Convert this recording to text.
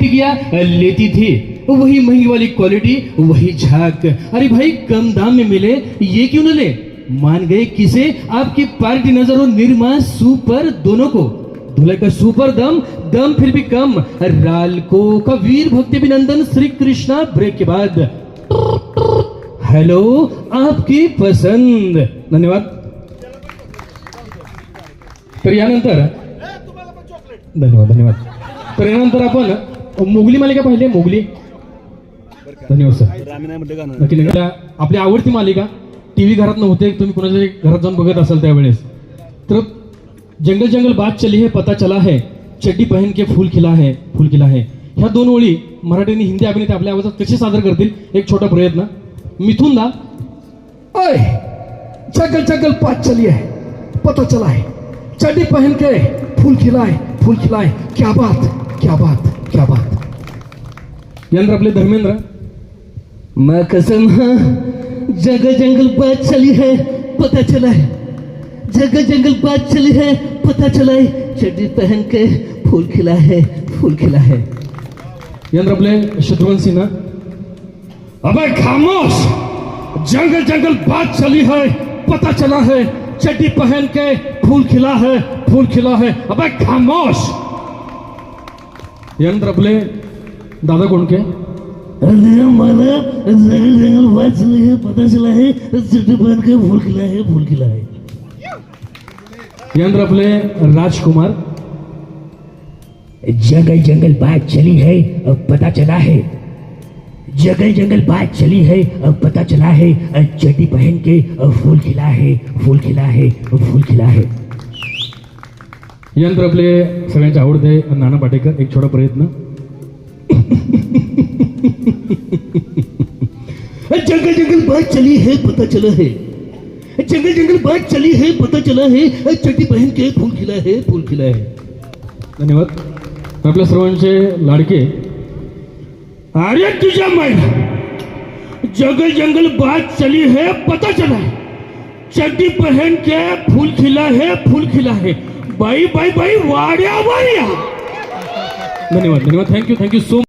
टिकिया लेती थी। वही महँगी वाली क्वालिटी वही झाक अरे भाई कम दाम में मिले ये क्यों न ले? मान गए किसे? आपकी पार्टी नज़र हो निर्मा सुपर दोनों को। धुलाई का सुपर दम दम फिर भी कम। रालको का वीर भक्ति अभिनंदन श्री कृष्णा ब्रेक के बाद। हेलो आपकी पसंद। धन्यवाद। तर यानंतर धन्यवाद धन्यवाद। तर यानंतर आपण मोगली मालिका पाहिली मोगली. धन्यवाद सर. नाही नक्की. आपली आवडती मालिका टीव्ही घरात नव्हते तुम्ही कोणाच्या घरात जाऊन बघत असाल त्यावेळेस. तर जंगल जंगल बात चली हे पता चला है. चड्डी पहन के फूल खिला है फूल खिला है. ह्या दोन ओळी मराठी आणि हिंदी अभिनेते आपल्या आवाजात कसे सादर करतील एक छोटा प्रयत्न. मिथून दा. अय जंगल जंगल बात चली है पता चला है. चड्डी पहन के फूल खिलाए फूल खिलाए क्या बात क्या बात. क्या बात? यानंतर आपले धर्मेंद्र। मैं कसम हाँ। जंगल जंगल बात चली है पता चला है। जंगल जंगल बात चली है पता चला है। चड्डी पहन के फूल खिला है फूल खिला है। यानंतर आपले शत्रुघ्न सिन्हा अबे खामोश! जंगल जंगल बात चली है पता चला है। चड्डी पहन के फूल खिला है फूल खिला है। अबे खामोश! यानंतर आपले दादा कोणके? अरे मला जंगल जंगल बात चली है पता चला है चड्डी पहन के फूल खिला है फूल खिला है यानंतर आपले राजकुमार. जंगल जंगल बात चली है अब पता चला है. जंगल जंगल बात चली है अब पता चला है चड्डी पहन के फूल खिला है फूल खिला है फूल खिला है. यानंतर आपले सगळ्यांचे आवडते. नाना पाटेकर एक छोटा प्रयत्न. जंगल जंगल बात चली है पता चला है. जंगल जंगल बात चली है पता चला है. चड्डी पहन के फूल खिला है फूल खिला है. धन्यवाद. आपल्या सर्वांचे लाडके. अरे तुझ्या मैना जंगल जंगल बात चली है पता चला है. चड्डी पहन के फूल खिला है, फूल खिला है। बाई बाई भाई वाड़िया भाई धन्यवाद धन्यवाद। Thank you thank you so